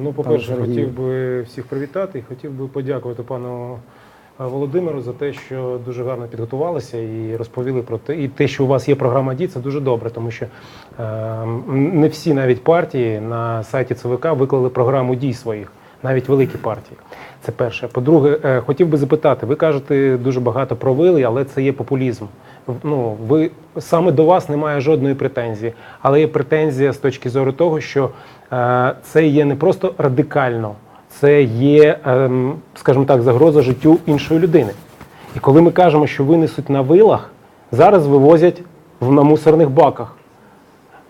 Ну, по-перше, хотів би всіх привітати і хотів би подякувати пану Володимиру за те, що дуже гарно підготувалися і розповіли про те, і те, що у вас є програма дій, це дуже добре, тому що е, не всі навіть партії на сайті ЦВК виклали програму дій своїх, навіть великі партії. Це перше. По-друге, е, хотів би запитати, ви кажете дуже багато про вили, але це є популізм. Ну, ви саме до вас немає жодної претензії, але є претензія з точки зору того, що е, це є не просто радикально, це є, ем, скажімо так, загроза життю іншої людини. І коли ми кажемо, що винесуть на вилах, зараз вивозять на мусорних баках,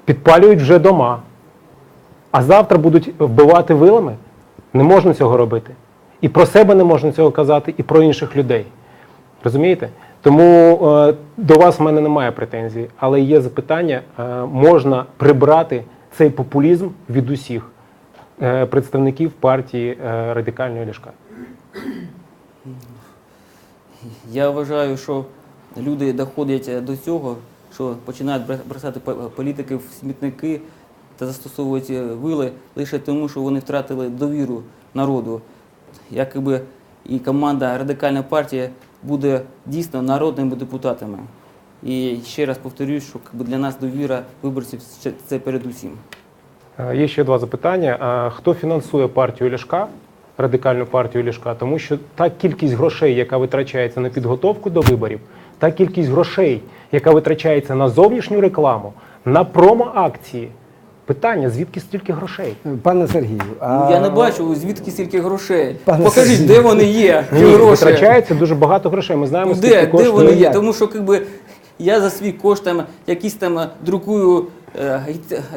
підпалюють вже дома, а завтра будуть вбивати вилами. Не можна цього робити. І про себе не можна цього казати, і про інших людей. Розумієте? Тому е, до вас в мене немає претензій, але є запитання: е, можна прибрати цей популізм від усіх е, представників партії е, радикальної Ляшка. Я вважаю, що люди доходять е, до цього, що починають бросати по- політики в смітники та застосовують е, вили лише тому, що вони втратили довіру народу. Якби і команда радикальна партія буде дійсно народними депутатами. І ще раз повторюсь, що для нас довіра виборців це- передусім. Е, Є ще два запитання. Хто фінансує партію Ляшка, радикальну партію Ляшка? Тому що та кількість грошей, яка витрачається на підготовку до виборів, та кількість грошей, яка витрачається на зовнішню рекламу, на промо-акції. Питання, звідки стільки грошей? Пане Сергію, а Я не бачу, звідки стільки грошей. Пане Покажіть, Сергію. де вони є, ці Ні, гроші. витрачається дуже багато грошей. Ми знаємо, Ну, скільки де, де вони є? Тому що якби, я за свій кошт там, якісь там е, друкую е,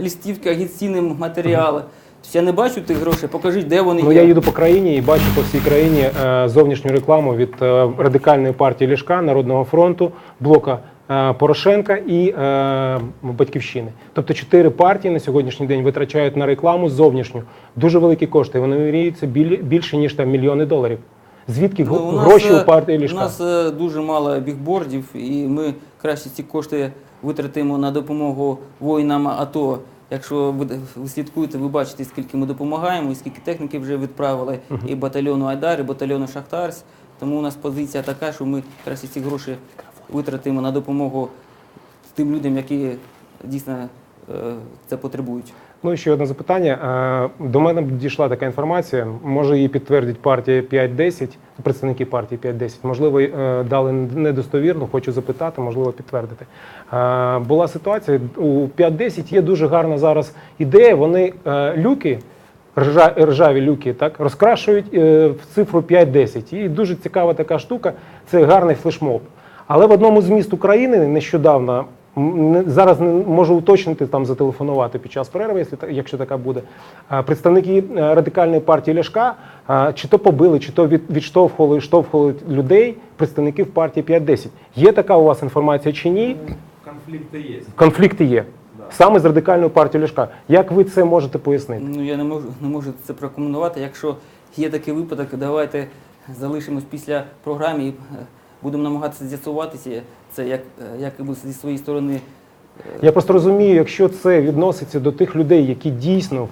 листівки, агітаційні матеріали. Тобто я не бачу тих грошей, покажіть, де вони Ну є. я їду по країні і бачу по всій країні е, зовнішню рекламу від е, радикальної партії Ляшка, Народного фронту, блока е, Порошенка і е, Батьківщини. Тобто чотири партії на сьогоднішній день витрачають на рекламу зовнішню дуже великі кошти. Вони міряються більше ніж там мільйони доларів. Звідки Ну, у гроші е, у партії У нас е, дуже мало бігбордів, і ми краще ці кошти витратимо на допомогу воїнам АТО. Якщо ви, слідкуєте, ви бачите, скільки ми допомагаємо, і скільки техніки вже відправили, і батальйону Айдар, і батальйону Шахтарсь. Тому у нас позиція така, що ми краще ці гроші витратимо на допомогу тим людям, які дійсно е, це потребують. Ну і ще одне запитання. Е, До мене дійшла така інформація. Може її підтвердить партія 5-10, представники партії 5-10. Можливо, е, дали недостовірно, хочу запитати, можливо, підтвердити. Була ситуація у 5-10 є дуже гарна зараз ідея. Вони люки. Ржаві люки так розкрашують в цифру 5-10. І дуже цікава така штука. Це гарний флешмоб. Але в одному з міст України нещодавно не- зараз не можу уточнити там зателефонувати під час перерви, якщо якщо така буде. Представники е, радикальної партії Ляшка чи то побили, чи то від, відштовхували, відштовхували людей, представників партії 5-10. Є така у вас інформація чи ні? Конфликты есть. Конфлікти є. Саме з радикальною партією Ляшка. Як ви це можете пояснити? Ну я не можу не можу це прокоментувати. Якщо є такий випадок, давайте залишимось після програми і е, будемо намагатися з'ясуватися це як, е, як зі своєї сторони. Я просто розумію, якщо це відноситься до тих людей, які дійсно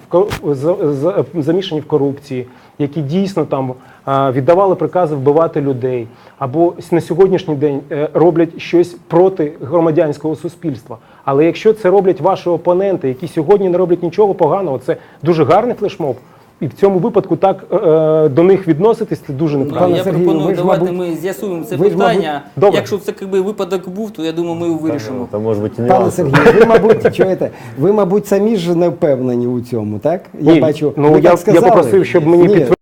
замішані в корупції, які дійсно там віддавали прикази вбивати людей, або на сьогоднішній день е, роблять щось проти громадянського суспільства. Але якщо це роблять ваші опоненти, які сьогодні не роблять нічого поганого, це дуже гарний флешмоб. І в цьому випадку так е, е, до них відноситись це дуже неправильно. я Сергію, пропоную, ви ж, давайте мабуть, ми з'ясуємо це ви ж, мабуть, питання. Добре. Якщо це якби випадок був, то я думаю, ми його вирішимо. Там може бути не Пане нюанси. Сергію, ви, мабуть, чуєте, ви, мабуть, самі ж не впевнені у цьому, так? Я Ні, бачу, ну ви я, так сказали. я попросив, щоб мені Ні, підтвердили.